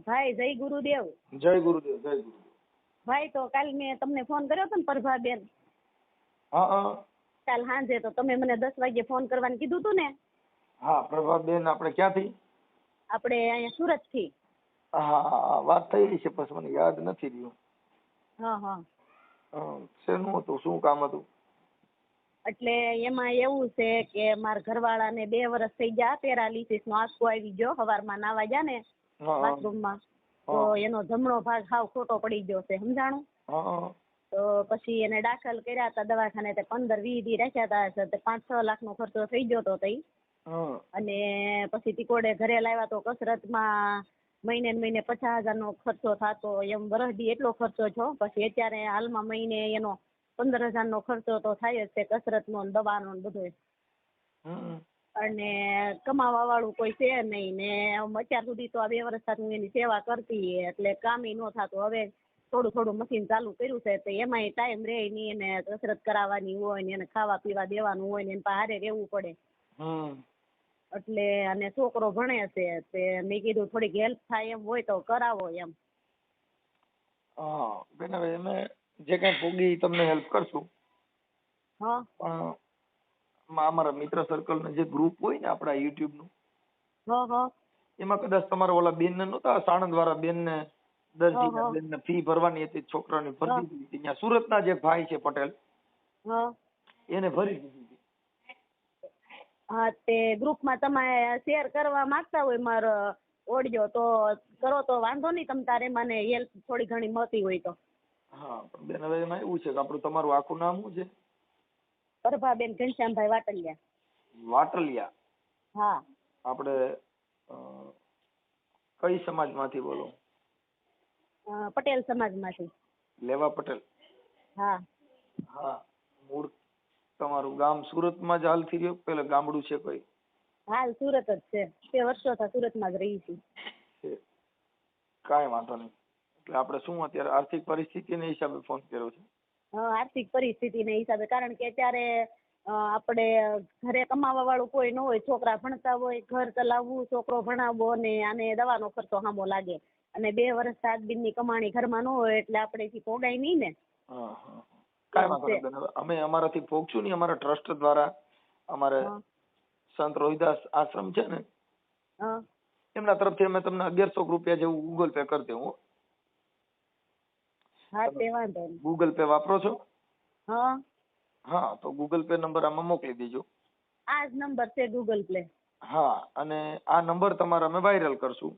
ભાઈ જય ગુરુદેવ. જય ગુરુદેવ જય ગુરુદેવ. ભાઈ તો કાલ મેં તમને ફોન કર્યો હતો ને પ્રભાબેન? હા હા. કાલ સાંજે તો તમે મને દસ વાગે ફોન કરવાનું કીધું હતું ને? હા પ્રભાબેન આપણે ક્યાંથી? આપણે અહીંયા સુરતથી હા વાત થઈ છે પછી મને યાદ નથી રહ્યું. હા હા. શેનું હતું? શું કામ હતું? એટલે એમાં એવું છે કે મારા ઘરવાળાને બે વર્ષ થઈ ગયા પેરાલિસિસ નો આંસકો આવી ગયો સવારમાં નાવા ગયા ને. બાથરૂમમાં. તો એનો જમણો ભાગ હાવ ખોટો પડી ગયો છે સમજાણું? તો પછી એને દાખલ કર્યા હતા દવાખાને તે પંદર વીસ દી રાખ્યા હતા પાંચ છ લાખ નો ખર્ચો થઈ ગયો તો તઈ. અને પછી ટીકોડે ઘરે લાવ્યા તો કસરતમાં મહિને મહિને પચાસ હજાર નો ખર્ચો થતો એમ વરસદી એટલો ખર્ચો થયો. પછી અત્યારે હાલમાં મહિને એનો પંદર હજાર નો ખર્ચો તો થાય જ છે કસરતનો ને દવાનો ને હમ, અને કમાવા વાળું કોઈ છે નહીં ને આમ અત્યાર સુધી તો આ બે વર્ષ હું એની સેવા કરતી એટલે કામી ન થતું. હવે થોડું થોડું મશીન ચાલુ કર્યું છે તો એમાંય ટાઈમ રહે નહીં એને કસરત કરાવવાની હોય ને એને ખાવા પીવા દેવાનું હોય ને એને હારે રહેવું પડે. હમ. એટલે અને છોકરો ભણે છે તે મેં કીધું થોડીક હેલ્પ થાય એમ હોય તો કરાવો એમ. હા બેન હવે અમે જે કઈ ભોગી તમને હેલ્પ કરશું. હા. પણ અમારા મિત્ર સર્કલનું જે ગ્રુપ હોય ને આપડા યુટ્યુબનું એમાં કદાચ તમારા ઓલા બેન ને નતા સાણંદ વાળા બેન ને દરજી. બેન ને ફી ભરવાની હતી છોકરાની ભરી દીધી હતી. ત્યાં સુરતના જે ભાઈ છે પટેલ એને ભરી દીધી હતી. હા તે ગ્રુપમાં તમે શેર કરવા માંગતા હોય મારો ઓડિયો તો કરો તો વાંધો નહીં તમ તારે મને હેલ્પ થોડી ઘણી મળતી હોય તો. હા બેન હવે એમાં એવું છે કે આપણું તમારું આખું નામ શું છે? પ્રભાબેન ઘનશ્યામભાઈ વાટલિયા. વાટલિયા? હા. આપણે કઈ સમાજમાંથી બોલો? પટેલ સમાજમાંથી. લેવા પટેલ? હા. હા. મૂળ તમારું ગામ સુરતમાં જ હાલથી રહ્યો? પેલા ગામડું છે કોઈ? હાલ સુરત જ છે. તે વર્ષોથી સુરતમાં જ રહી છું. કાઈ વાંધો નહીં. એટલે આપણે શું અત્યારે આર્થિક પરિસ્થિતિને હિસાબે ફોન કર્યો છે? આર્થિક પરિસ્થિતિને હિસાબે. કારણ કે અત્યારે આપણે ઘરે કમાવા વાળું કોઈ ન હોય છોકરા ભણતા હોય ઘર ચલાવવું છોકરો ભણાવવો ને આને દવાનો ખર્ચો સામો લાગે. અને બે વર્ષ સાત દિનની કમાણી ઘરમાં ન હોય એટલે આપણેથી પોગાય નહીં ને. અમે થી અમારાથી પહોંચશું નહીં અમારા ટ્રસ્ટ દ્વારા. અમારે સંત રોહિદાસ આશ્રમ છે ને. હા. એમના તરફથી અમે તમને અગિયારસો રૂપિયા જેવું ગૂગલ પે કરી દઉં હો. હા તે વાંધો નહીં. ગૂગલ પે વાપરો છો? હા. હા તો ગૂગલ પે નંબર આમાં મોકલી દેજો. આ જ નંબર છે ગૂગલ પ્લે હા અને આ નંબર તમારા અમે વાયરલ કરશું.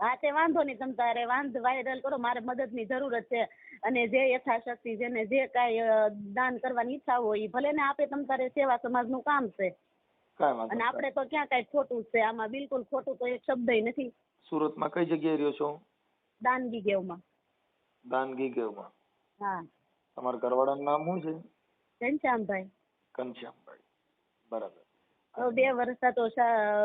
હા તે વાંધો નહીં તમે તારે વાંધ વાયરલ કરો મારે મદદની જરૂરત છે. અને જે યથાશક્તિ જેને જે કાંઈ દાન કરવાની ઈચ્છા હોય એ ભલે ને આપે તમ તારે સેવા સમાજનું કામ છે. અને. આપણે તો ક્યાં કાંઈ ખોટું છે આમાં બિલકુલ ખોટું તો એક શબ્દ નથી. સુરતમાં કઈ જગ્યાએ રહ્યો છો? દાનગી ગેવમાં દાનગી ગેવમાં હા. તમારા ઘરવાળાનું નામ શું છે? ઘનશ્યામભાઈ. ઘનશ્યામભાઈ. બરાબર. હવે બે વર્ષ તો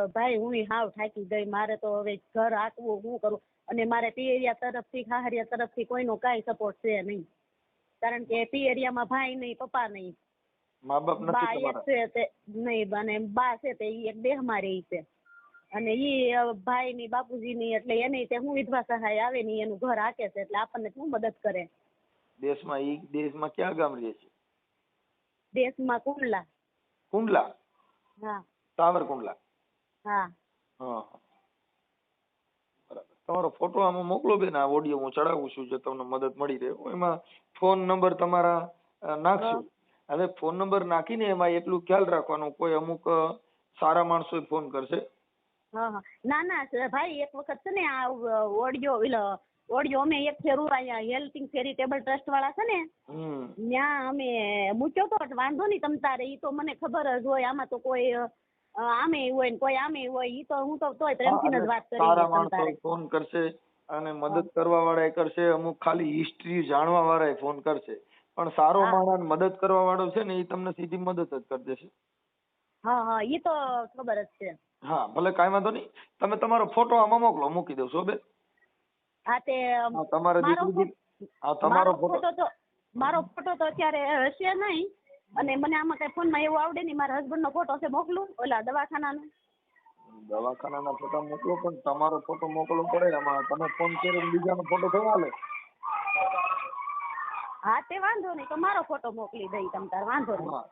ભાઈ હું હાવ થાકી ગઈ. મારે તો હવે ઘર આકવું હું કરું? અને મારે પિયરિયા તરફથી ખાહરિયા તરફથી કોઈનો કાંઈ સપોર્ટ છે નહીં. કારણ કે પિયરિયામાં ભાઈ નહીં પપ્પા નહીં. મા બાપ બા નથી એક છે તે નહીં અને બા છે તે એક દેહમાં રહી છે. અને ઈ ભાઈ ની બાપુજી ની એટલે એને તે હું વિધવા સહાય આવે ને એનું ઘર હાકે છે એટલે આપણને શું મદદ કરે. દેશમાં ઈ દેશમાં ક્યાં ગામ રહે છે? દેશમાં કુંડલા. કુંડલા? હા. સાવર કુંડલા હા હા. તમારો ફોટો આમાં મોકલો બેન આ ઓડિયો હું ચડાવું છું જો તમને મદદ મળી રહે. એમાં ફોન નંબર તમારા નાખશું. હવે ફોન નંબર નાખીને એમાં એટલું ખ્યાલ રાખવાનો કોઈ અમુક સારા માણસો ફોન કરશે. હા હા. ના ના ભાઈ એક વખત છે ને આ ઓડિયો એટલે ઓડિયો અમે એક ફેરું અહીંયા હેલ્પિંગ ચેરિટેબલ ટ્રસ્ટ વાળા છે ને ત્યાં અમે મૂક્યો તો એટલે વાંધો નહીં તમ તારે એ તો મને ખબર જ હોય આમાં તો કોઈ આમે હોય ને કોઈ આમે હોય એ તો હું તો તોય પ્રેમથી જ વાત કરી સારા માણસો ફોન કરશે અને મદદ કરવા વાળા કરશે અમુક ખાલી હિસ્ટ્રી જાણવા વાળા ફોન કરશે. પણ સારો માણસ મદદ કરવા વાળો છે ને એ તમને સીધી મદદ જ કરી દેશે. હા હા ઈ તો ખબર જ છે. હા ભલે કાંઈ વાંધો નહીં. તમે તમારો ફોટો આમાં મોકલો મૂકી દઉં છું બેન. હા તે તમારે દીકરી હા તમારો ફોટો તો મારો ફોટો તો અત્યારે હશે નહીં અને મને આમાં કઈ ફોનમાં એવું આવડે નહીં. મારા હસબન્ડ નો ફોટો છે મોકલું ઓલા દવાખાનાનો. દવાખાનાના ફોટા મોકલો પણ તમારો ફોટો મોકલવો પડે આમાં. તમે ફોન કરીને બીજાનો ફોટો થવા લે હા તે વાંધો નહીં. તો મારો ફોટો મોકલી દઈ તમ તાર વાંધો નહીં.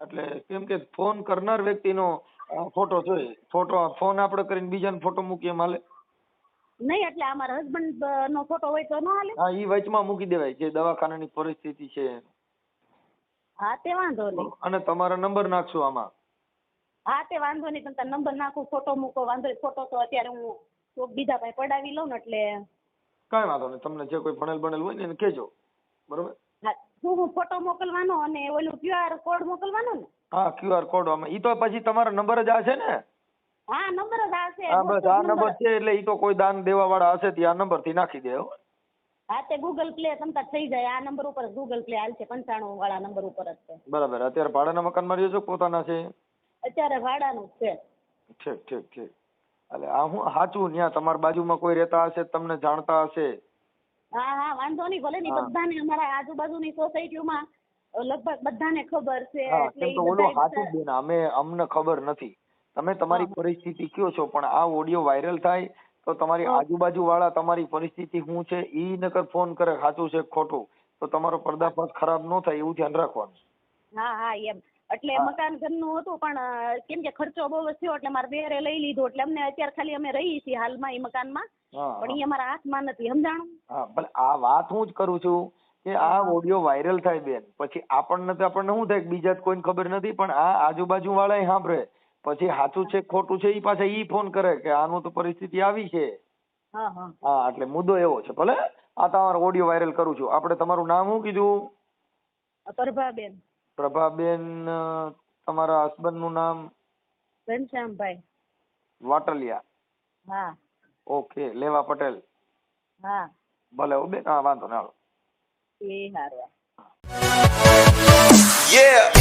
એટલે કેમ કે ફોન કરનાર વ્યક્તિનો અ, ફોટો જોઈએ. ફોટો ફોન આપણે કરીને બીજાને ફોટો મૂકીએ એમ હાલે? નહીં એટલે અમારા હસબન્ડ નો ફોટો હોય તો ન હાલે? હા ઈ વચમાં મૂકી દેવાય જે દવાખાનાની પરિસ્થિતિ છે. હા તે વાંધો નહીં. અને તમારો નંબર નાખશું આમાં? હા તે વાંધો નહીં તમે નંબર નાખો ફોટો મૂકો વાંધો નહીં. ફોટો તો અત્યારે હું કોક બીજા ભાઈ પડાવી લઉં ને એટલે કાંઈ વાંધો નહીં તમને જે કોઈ ભણેલ ભણેલ હોય ને એને કહેજો. બરોબર? હા હું હું ફોટો મોકલવાનો અને ઓલું ક્યુઆર કોડ મોકલવાનો ને? હા ક્યુઆર કોડ આમાં. ઈ તો પછી તમારો નંબર જ આ છે ને? હા નંબર જ આવશે. હા બસ આ નંબર છે એટલે ઈ તો કોઈ દાન દેવા વાળા હશે ત્યાં આ નંબરથી નાખી દે હા. તે ગૂગલ પ્લે તમ તાર થઈ જાય. આ નંબર ઉપર ગૂગલ પ્લે હાલશે પંચાણું વાળા નંબર ઉપર જ છે. બરાબર. અત્યારે ભાડાના મકાનમાં રહ્યો છો પોતાના છે? અત્યારે ભાડાનું છે. ઠીક ઠીક ઠીક. એટલે આ હું સાચું ન્યા તમારી બાજુમાં કોઈ રહેતા હશે તમને જાણતા હશે? હા હા વાંધો નહીં ભલે નહીં. બધાને અમારા આજુબાજુની સોસાયટીઓમાં લગભગ બધાને ખબર છે હા એટલે કેમ તો ઓલું બધાય બેન અમે અમને ખબર નથી. તમે તમારી પરિસ્થિતિ કયો છો? પણ આ ઓડિયો વાયરલ થાય તો તમારી આજુબાજુ વાળા તમારી પરિસ્થિતિ શું છે? ઈ નકર ફોન કરે સાચું છે ખોટું. તો તમારો પર્દાફાશ ખરાબ ન થાય એવું ધ્યાન રાખવાનું. હા હા એમ. એટલે. મકાન ઘરનું હતું પણ કેમ કે ખર્ચો બહુ થયો એટલે મારે બેરે લઈ લીધો એટલે અમને અત્યારે ખાલી અમે રહીએ છીએ હાલમાં એ મકાનમાં. પણ એ અમારા હાથમાં નથી સમજાણું? હા ભલે આ વાત હું જ કરું છું. કે આ ઓડિયો વાયરલ થાય બેન. પછી આપણને તો આપણને શું થાય બીજા કોઈને ખબર નથી પણ આ આજુબાજુ વાળા સાંભળે. પછી સાચું છે ખોટું છે ઈ પાછા ઈ ફોન કરે કે આનું તો પરિસ્થિતિ આવી છે. હા એટલે મુદ્દો એવો છે. ભલે આ તમારો ઓડિયો વાયરલ કરું છું. આપણે તમારું નામ શું કીધું? પ્રભાબેન. પ્રભાબેન તમારા હસબન્ડનું નામ? ઘનશ્યામભાઈ. વાટલિયા. હા. ઓકે લેવા પટેલ. હા. ભલે બેન હા વાંધો ના એ હારવા Yeah.